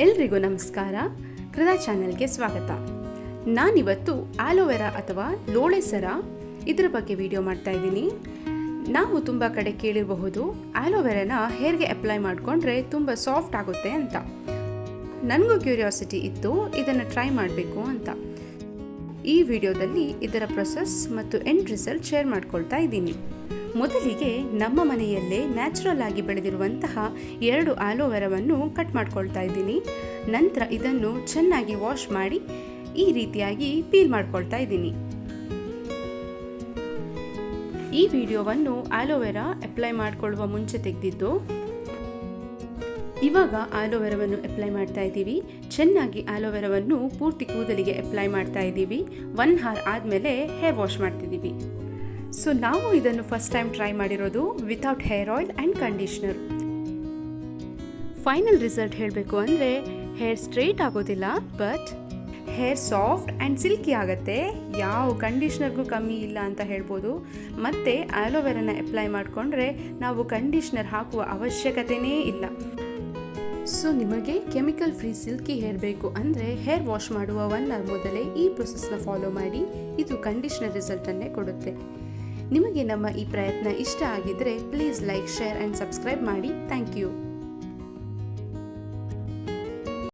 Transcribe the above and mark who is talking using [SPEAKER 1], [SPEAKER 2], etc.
[SPEAKER 1] ಎಲ್ರಿಗೂ ನಮಸ್ಕಾರ. ಕೃದಾ ಚಾನೆಲ್ಗೆ ಸ್ವಾಗತ. ನಾನಿವತ್ತು ಆಲೋವೆರಾ ಅಥವಾ ಲೋಳೆ ಸರ ಇದರ ಬಗ್ಗೆ ವಿಡಿಯೋ ಮಾಡ್ತಾ ಇದ್ದೀನಿ. ನಾವು ತುಂಬ ಕಡೆ ಕೇಳಿರಬಹುದು, ಆಲೋವೆರಾನ ಹೇರ್ಗೆ ಅಪ್ಲೈ ಮಾಡಿಕೊಂಡ್ರೆ ತುಂಬ ಸಾಫ್ಟ್ ಆಗುತ್ತೆ ಅಂತ. ನನಗೂ ಕ್ಯೂರಿಯಾಸಿಟಿ ಇತ್ತು, ಇದನ್ನು ಟ್ರೈ ಮಾಡಬೇಕು ಅಂತ. ಈ ವಿಡಿಯೋದಲ್ಲಿ ಇದರ ಪ್ರೊಸೆಸ್ ಮತ್ತು ಎಂಡ್ ರಿಸಲ್ಟ್ ಶೇರ್ ಮಾಡ್ಕೊಳ್ತಾ ಇದ್ದೀನಿ. ಮೊದಲಿಗೆ ನಮ್ಮ ಮನೆಯಲ್ಲೇ ನ್ಯಾಚುರಲ್ ಆಗಿ ಬೆಳೆದಿರುವಂತಹ ಎರಡು ಆಲೋವೆರಾವನ್ನು ಕಟ್ ಮಾಡ್ಕೊಳ್ತಾ ಇದ್ದೀನಿ. ನಂತರ ಇದನ್ನು ಚೆನ್ನಾಗಿ ವಾಶ್ ಮಾಡಿ ಈ ರೀತಿಯಾಗಿ ಪೀಲ್ ಮಾಡ್ಕೊಳ್ತಾ ಇದ್ದೀನಿ. ಈ ವಿಡಿಯೋವನ್ನು ಆಲೋವೆರಾ ಅಪ್ಲೈ ಮಾಡಿಕೊಳ್ಳುವ ಮುಂಚೆ ತೆಗೆದಿದ್ದು, ಇವಾಗ ಆಲೋವೆರಾವನ್ನು ಅಪ್ಲೈ ಮಾಡ್ತಾ ಇದ್ದೀವಿ. ಚೆನ್ನಾಗಿ ಆಲೋವೆರಾವನ್ನು ಪೂರ್ತಿ ಕೂದಲಿಗೆ ಅಪ್ಲೈ ಮಾಡ್ತಾ ಇದ್ದೀವಿ. ಒನ್ ಹಾರ್ ಆದಮೇಲೆ ಹೇರ್ ವಾಶ್ ಮಾಡ್ತಿದ್ದೀವಿ. ಸೊ ನಾವು ಇದನ್ನು ಫಸ್ಟ್ ಟೈಮ್ ಟ್ರೈ ಮಾಡಿರೋದು without hair oil and conditioner final result ಹೇಳಬೇಕು ಅಂದರೆ ಹೇರ್ ಸ್ಟ್ರೈಟ್ ಆಗೋದಿಲ್ಲ but hair soft and silky ಆಗುತ್ತೆ. ಯಾವ ಕಂಡೀಷ್ನರ್ಗೂ ಕಮ್ಮಿ ಇಲ್ಲ ಅಂತ ಹೇಳ್ಬೋದು. ಮತ್ತು ಆಲೋವೆರಾನ ಅಪ್ಲೈ ಮಾಡಿಕೊಂಡ್ರೆ ನಾವು ಕಂಡೀಷ್ನರ್ ಹಾಕುವ ಅವಶ್ಯಕತೆಯೇ ಇಲ್ಲ. ಸೊ ನಿಮಗೆ ಕೆಮಿಕಲ್ ಫ್ರೀ ಸಿಲ್ಕಿ ಹೇರ್ ಬೇಕು ಅಂದರೆ ಹೇರ್ ವಾಶ್ ಮಾಡುವ ಒನ್ ಅವರ್ ಮೊದಲೇ ಈ ಪ್ರೊಸೆಸ್ನ ಫಾಲೋ ಮಾಡಿ, ಇದು ಕಂಡೀಷ್ನರ್ ರಿಸಲ್ಟನ್ನೇ ಕೊಡುತ್ತೆ. ನಿಮಗೆ ನಮ್ಮ ಈ ಪ್ರಯತ್ನ ಇಷ್ಟ ಆಗಿದ್ದರೆ please like share and subscribe ಮಾಡಿ. Thank you